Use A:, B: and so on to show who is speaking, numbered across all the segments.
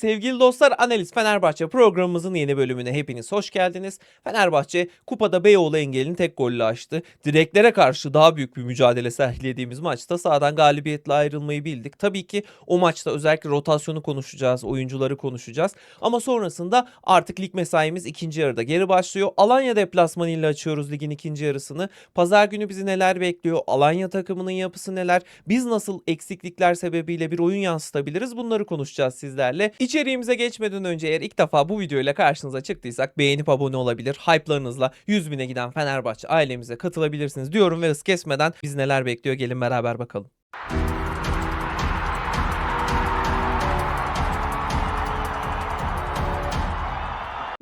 A: Sevgili dostlar Analiz Fenerbahçe programımızın yeni bölümüne hepiniz hoş geldiniz. Fenerbahçe kupada Beyoğlu engelini tek golle açtı. Direklere karşı daha büyük bir mücadele sergilediğimiz maçta sahadan galibiyetle ayrılmayı bildik. Tabii ki o maçta özellikle rotasyonu konuşacağız, oyuncuları konuşacağız. Ama sonrasında artık lig mesaimiz ikinci yarıda geri başlıyor. Alanya deplasmanıyla açıyoruz ligin ikinci yarısını. Pazar günü bizi neler bekliyor? Alanya takımının yapısı neler? Biz nasıl eksiklikler sebebiyle bir oyun yansıtabiliriz? Bunları konuşacağız sizlerle. İçeriğimize geçmeden önce eğer ilk defa bu videoyla karşınıza çıktıysak beğenip abone olabilir. Hype'larınızla 100 bine giden Fenerbahçe ailemize katılabilirsiniz diyorum ve hız kesmeden biz neler bekliyor gelin beraber bakalım.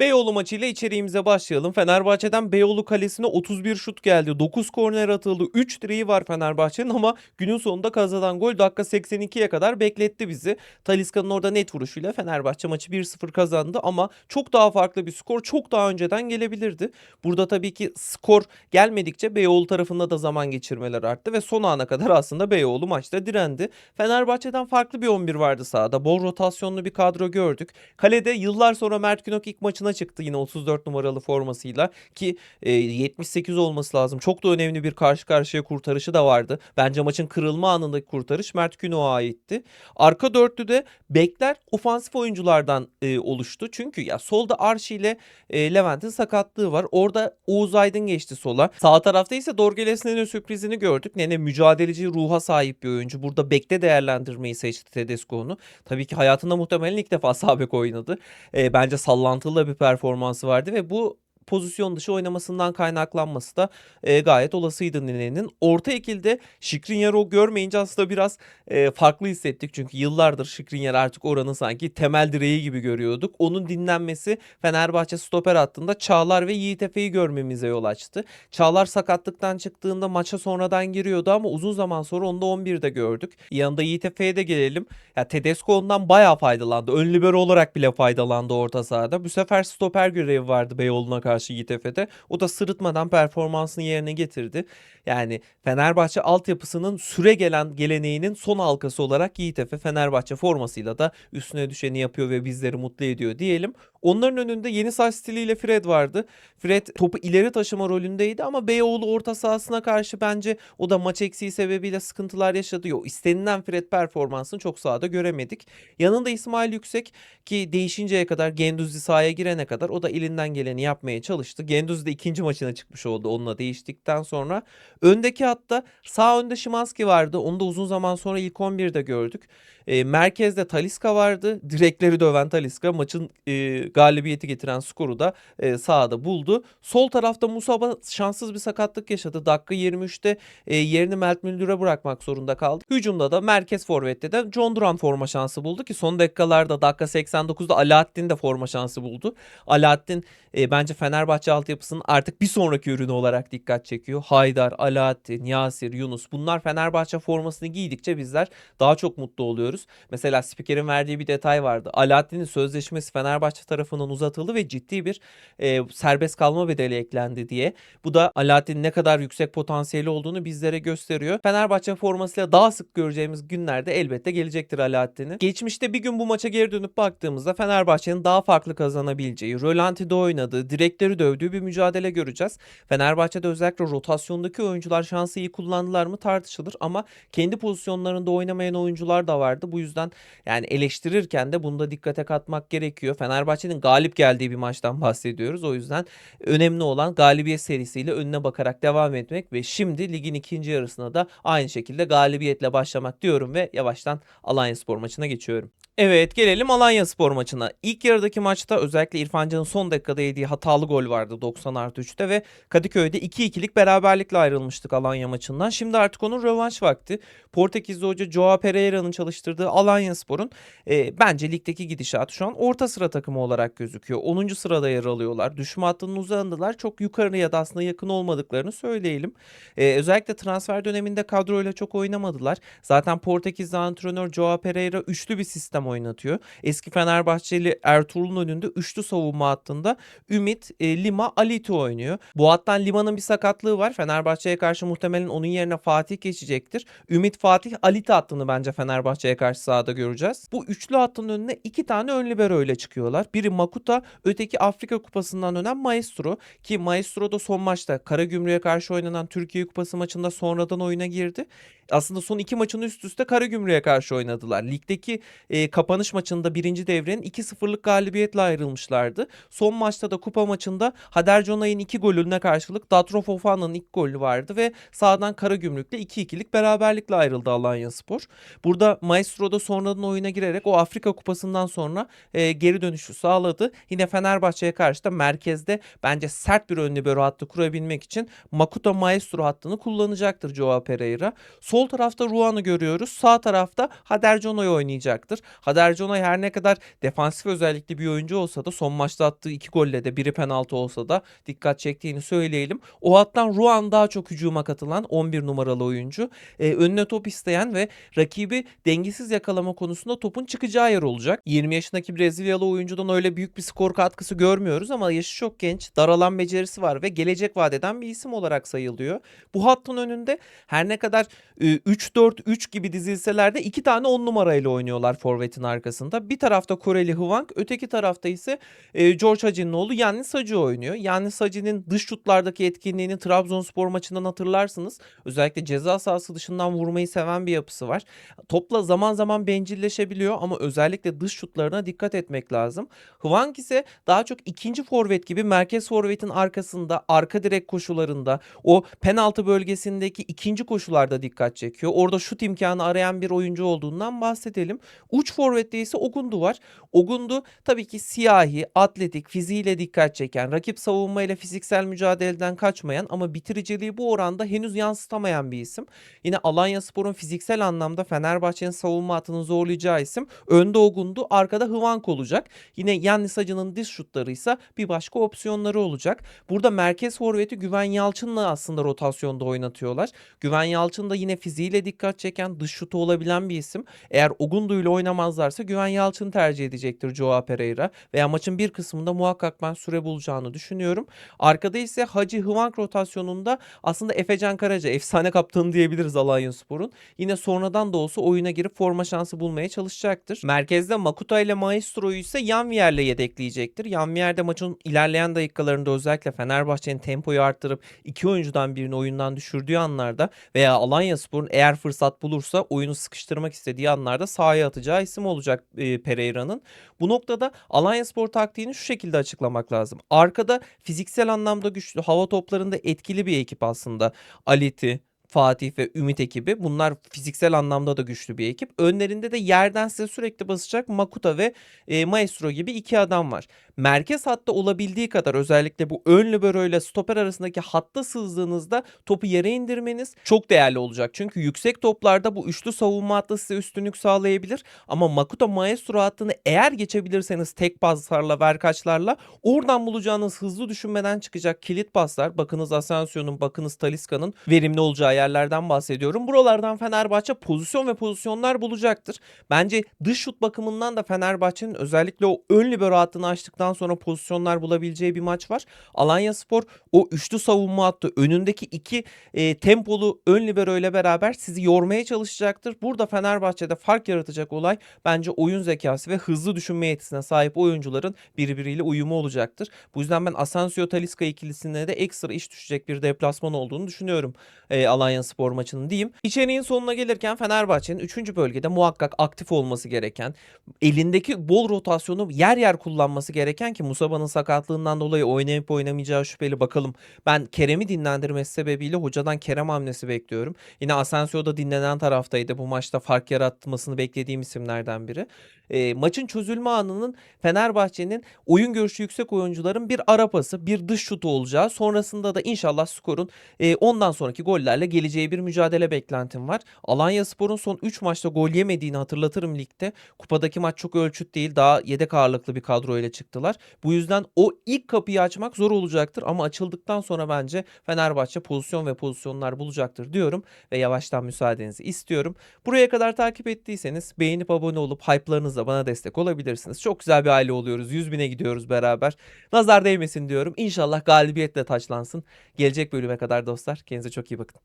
A: Beyoğlu maçıyla içeriğimize başlayalım. Fenerbahçe'den Beyoğlu kalesine 31 şut geldi. 9 korner atıldı. 3 direği var Fenerbahçe'nin ama günün sonunda kazanan gol dakika 82'ye kadar bekletti bizi. Taliska'nın orada net vuruşuyla Fenerbahçe maçı 1-0 kazandı ama çok daha farklı bir skor çok daha önceden gelebilirdi. Burada tabii ki skor gelmedikçe Beyoğlu tarafında da zaman geçirmeler arttı ve son ana kadar aslında Beyoğlu maçta direndi. Fenerbahçe'den farklı bir 11 vardı sahada. Bol rotasyonlu bir kadro gördük. Kalede yıllar sonra Mert Günok ilk maçına çıktı yine 34 numaralı formasıyla ki e, 78 olması lazım. Çok da önemli bir karşı karşıya kurtarışı da vardı. Bence maçın kırılma anındaki kurtarış Mert Günok'a aitti. Arka dörtlüde bekler ofansif oyunculardan e, oluştu. Çünkü ya solda Arşi ile e, Levent'in sakatlığı var. Orada Oğuz Aydın geçti sola. Sağ tarafta ise Dorgeles Nene sürprizini gördük. Nene mücadeleci ruha sahip bir oyuncu. Burada bekte değerlendirmeyi seçti Tedesco onu. Tabii ki hayatında muhtemelen ilk defa sağ bek oynadı. E, bence sallantılı da performansı vardı ve bu pozisyon dışı oynamasından kaynaklanması da e, gayet olasıydı Nene'nin. Orta ekilde Şikrinyar'ı görmeyince aslında biraz e, farklı hissettik. Çünkü yıllardır Şikrinyar artık oranın sanki temel direği gibi görüyorduk. Onun dinlenmesi Fenerbahçe stoper hattında Çağlar ve Yiğit Efe'yi görmemize yol açtı. Çağlar sakatlıktan çıktığında maça sonradan giriyordu ama uzun zaman sonra onu da 11'de gördük. Yanında Yiğit Efe'ye de gelelim. Ya Tedesco ondan bayağı faydalandı. Ön libero olarak bile faydalandı orta sahada. Bu sefer stoper görevi vardı Beyoğlu'na karşı Yiğit Efe'de. O da sırıtmadan performansını yerine getirdi. Yani Fenerbahçe altyapısının süre gelen geleneğinin son halkası olarak Efe Fenerbahçe formasıyla da üstüne düşeni yapıyor ve bizleri mutlu ediyor diyelim. Onların önünde yeni saç stiliyle Fred vardı. Fred topu ileri taşıma rolündeydi ama Beyoğlu orta sahasına karşı bence o da maç eksiği sebebiyle sıkıntılar yaşadı. Yok istenilen Fred performansını çok sahada göremedik. Yanında İsmail Yüksek ki değişinceye kadar Genduzzi sahaya girene kadar o da elinden geleni yapmaya çalıştı. Genduzzi de ikinci maçına çıkmış oldu onunla değiştikten sonra. Öndeki hatta sağ önde Şimanski vardı. Onu da uzun zaman sonra ilk 11'de gördük. E, merkezde Taliska vardı. Direkleri döven Taliska maçın e, galibiyeti getiren skoru da e, sahada buldu. Sol tarafta Musaba şanssız bir sakatlık yaşadı. Dakika 23'te e, yerini Mert Müldür'e bırakmak zorunda kaldı. Hücumda da merkez forvette de John Duran forma şansı buldu ki son dakikalarda dakika 89'da Alaaddin de forma şansı buldu. Alaaddin e, bence Fenerbahçe altyapısının artık bir sonraki ürünü olarak dikkat çekiyor. Haydar, Alaaddin, Yasir, Yunus bunlar Fenerbahçe formasını giydikçe bizler daha çok mutlu oluyoruz. Mesela spikerin verdiği bir detay vardı. Alaaddin'in sözleşmesi Fenerbahçe tarafından uzatıldı ve ciddi bir e, serbest kalma bedeli eklendi diye. Bu da Alaaddin'in ne kadar yüksek potansiyeli olduğunu bizlere gösteriyor. Fenerbahçe formasıyla daha sık göreceğimiz günlerde elbette gelecektir Alaaddin'in. Geçmişte bir gün bu maça geri dönüp baktığımızda Fenerbahçe'nin daha farklı kazanabileceği, rölanti'de oynadığı, direkleri dövdüğü bir mücadele göreceğiz. Fenerbahçe'de özellikle rotasyondaki oyuncular şansı iyi kullandılar mı tartışılır ama kendi pozisyonlarında oynamayan oyuncular da vardı. Bu yüzden yani eleştirirken de bunu da dikkate katmak gerekiyor. Fenerbahçe'nin galip geldiği bir maçtan bahsediyoruz. O yüzden önemli olan galibiyet serisiyle önüne bakarak devam etmek ve şimdi ligin ikinci yarısına da aynı şekilde galibiyetle başlamak diyorum ve yavaştan Alanya Spor maçına geçiyorum. Evet gelelim Alanya Spor maçına. İlk yarıdaki maçta özellikle İrfan Can'ın son dakikada yediği hatalı gol vardı 90 artı 3'te ve Kadıköy'de 2-2'lik beraberlikle ayrılmıştık Alanya maçından. Şimdi artık onun rövanş vakti. Portekizli hoca Joao Pereira'nın çalıştırdığı Alanya Spor'un e, bence ligdeki gidişatı şu an orta sıra takımı olarak gözüküyor. 10. sırada yer alıyorlar. Düşme hattının uzağındalar. Çok yukarıya da aslında yakın olmadıklarını söyleyelim. E, özellikle transfer döneminde kadroyla çok oynamadılar. Zaten Portekizli antrenör Joao Pereira üçlü bir sistem sistem oynatıyor. Eski Fenerbahçeli Ertuğrul'un önünde üçlü savunma hattında Ümit, e, Lima, Aliti oynuyor. Bu hattan Lima'nın bir sakatlığı var. Fenerbahçe'ye karşı muhtemelen onun yerine Fatih geçecektir. Ümit, Fatih, Aliti hattını bence Fenerbahçe'ye karşı sahada göreceğiz. Bu üçlü hattın önüne iki tane ön libero ile çıkıyorlar. Biri Makuta, öteki Afrika Kupası'ndan dönen Maestro ki Maestro da son maçta Karagümrük'e karşı oynanan Türkiye Kupası maçında sonradan oyuna girdi. Aslında son iki maçını üst üste Karagümrük'e karşı oynadılar. Ligdeki e, kapanış maçında birinci devrenin 2-0'lık galibiyetle ayrılmışlardı. Son maçta da kupa maçında Hader Jonay'ın iki golüne karşılık Datro Fofana'nın ilk golü vardı ve sağdan Karagümrük'le 2-2'lik beraberlikle ayrıldı Alanya Spor. Burada Maestro da sonradan oyuna girerek o Afrika Kupası'ndan sonra e, geri dönüşü sağladı. Yine Fenerbahçe'ye karşı da merkezde bence sert bir ön libero hattı kurabilmek için Makuta Maestro hattını kullanacaktır Joao Pereira. Sol tarafta Ruan'ı görüyoruz. Sağ tarafta Hader Jonay oynayacaktır. Hader Jonay her ne kadar defansif özellikli bir oyuncu olsa da son maçta attığı iki golle de biri penaltı olsa da dikkat çektiğini söyleyelim. O hattan Ruan daha çok hücuma katılan 11 numaralı oyuncu. Ee, önüne top isteyen ve rakibi dengesiz yakalama konusunda topun çıkacağı yer olacak. 20 yaşındaki Brezilyalı oyuncudan öyle büyük bir skor katkısı görmüyoruz ama yaşı çok genç, daralan becerisi var ve gelecek vadeden bir isim olarak sayılıyor. Bu hattın önünde her ne kadar e, 3-4-3 gibi dizilseler de iki tane 10 numarayla oynuyorlar forvetin arkasında. Bir tarafta Koreli Hwang, öteki tarafta ise e, George Hacı'nın oğlu Yannis Hacı oynuyor. Yannis Hacı'nın dış şutlardaki etkinliğini Trabzonspor maçından hatırlarsınız. Özellikle ceza sahası dışından vurmayı seven bir yapısı var. Topla zaman zaman bencilleşebiliyor ama özellikle dış şutlarına dikkat etmek lazım. Hwang ise daha çok ikinci forvet gibi merkez forvetin arkasında, arka direk koşularında, o penaltı bölgesindeki ikinci koşularda dikkat çekiyor. Orada şut imkanı arayan bir oyuncu olduğundan bahsedelim. Uç forvette ise Ogundu var. Ogundu tabii ki siyahi, atletik, fiziğiyle dikkat çeken, rakip savunmayla fiziksel mücadeleden kaçmayan ama bitiriciliği bu oranda henüz yansıtamayan bir isim. Yine Alanya Spor'un fiziksel anlamda Fenerbahçe'nin savunma hattını zorlayacağı isim. Önde Ogundu, arkada Hıvank olacak. Yine Yannis Hacı'nın diz şutları ise bir başka opsiyonları olacak. Burada merkez forveti Güven Yalçın'la aslında rotasyonda oynatıyorlar. Güven Yalçın da yine fiziğiyle dikkat çeken, dış şutu olabilen bir isim. Eğer Ogundu ile oynamazlarsa Güven Yalçın tercih edecektir Joao Pereira. Veya maçın bir kısmında muhakkak ben süre bulacağını düşünüyorum. Arkada ise Hacı Hıvank rotasyonunda aslında Efecan Karaca, efsane kaptanı diyebiliriz Alanyaspor'un. Yine sonradan da olsa oyuna girip forma şansı bulmaya çalışacaktır. Merkezde Makuta ile Maestro'yu ise Yanvier'le yedekleyecektir. Yanvier de maçın ilerleyen dakikalarında özellikle Fenerbahçe'nin tempoyu arttırıp iki oyuncudan birini oyundan düşürdüğü anlarda veya Alanyaspor'un eğer fırsat bulursa oyunu sıkıştırmak istediği anlarda sahaya atacağı isim olacak e, Pereira'nın. Bu noktada Alanyaspor taktiğini şu şekilde açıklamak lazım. Arkada fiziksel anlamda güçlü, hava toplarında etkili bir ekip aslında. Aliti, Fatih ve Ümit ekibi. Bunlar fiziksel anlamda da güçlü bir ekip. Önlerinde de yerden size sürekli basacak Makuta ve e, Maestro gibi iki adam var. Merkez hatta olabildiği kadar özellikle bu ön libero ile stoper arasındaki hatta sızdığınızda topu yere indirmeniz çok değerli olacak. Çünkü yüksek toplarda bu üçlü savunma hattı size üstünlük sağlayabilir. Ama Makuta Maestro hattını eğer geçebilirseniz tek paslarla, verkaçlarla oradan bulacağınız hızlı düşünmeden çıkacak kilit paslar. Bakınız Asensio'nun, bakınız Taliska'nın verimli olacağı yerlerden bahsediyorum. Buralardan Fenerbahçe pozisyon ve pozisyonlar bulacaktır. Bence dış şut bakımından da Fenerbahçe'nin özellikle o ön libero hattını açtıktan sonra pozisyonlar bulabileceği bir maç var. Alanya Spor o üçlü savunma hattı önündeki iki e, tempolu ön libero ile beraber sizi yormaya çalışacaktır. Burada Fenerbahçe'de fark yaratacak olay bence oyun zekası ve hızlı düşünme yetisine sahip oyuncuların birbiriyle uyumu olacaktır. Bu yüzden ben Asensio Talisca ikilisine de ekstra iş düşecek bir deplasman olduğunu düşünüyorum. E, Alanya Spor maçının diyeyim. İçeriğin sonuna gelirken Fenerbahçe'nin 3. bölgede muhakkak aktif olması gereken, elindeki bol rotasyonu yer yer kullanması gereken ki Musaba'nın sakatlığından dolayı oynayıp oynamayacağı şüpheli bakalım. Ben Kerem'i dinlendirmesi sebebiyle hocadan Kerem hamlesi bekliyorum. Yine Asensio da dinlenen taraftaydı. Bu maçta fark yaratmasını beklediğim isimlerden biri. E, maçın çözülme anının Fenerbahçe'nin oyun görüşü yüksek oyuncuların bir ara pası, bir dış şutu olacağı. Sonrasında da inşallah skorun e, ondan sonraki gollerle geleceği bir mücadele beklentim var. Alanya Spor'un son 3 maçta gol yemediğini hatırlatırım ligde. Kupadaki maç çok ölçüt değil. Daha yedek ağırlıklı bir kadroyla çıktılar. Bu yüzden o ilk kapıyı açmak zor olacaktır ama açıldıktan sonra bence Fenerbahçe pozisyon ve pozisyonlar bulacaktır diyorum ve yavaştan müsaadenizi istiyorum. Buraya kadar takip ettiyseniz beğenip abone olup hype'larınızı da bana destek olabilirsiniz. Çok güzel bir aile oluyoruz. 100 bine gidiyoruz beraber. Nazar değmesin diyorum. İnşallah galibiyetle taçlansın. Gelecek bölüme kadar dostlar. Kendinize çok iyi bakın.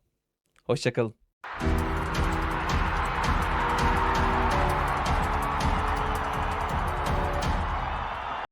A: Hoşçakalın.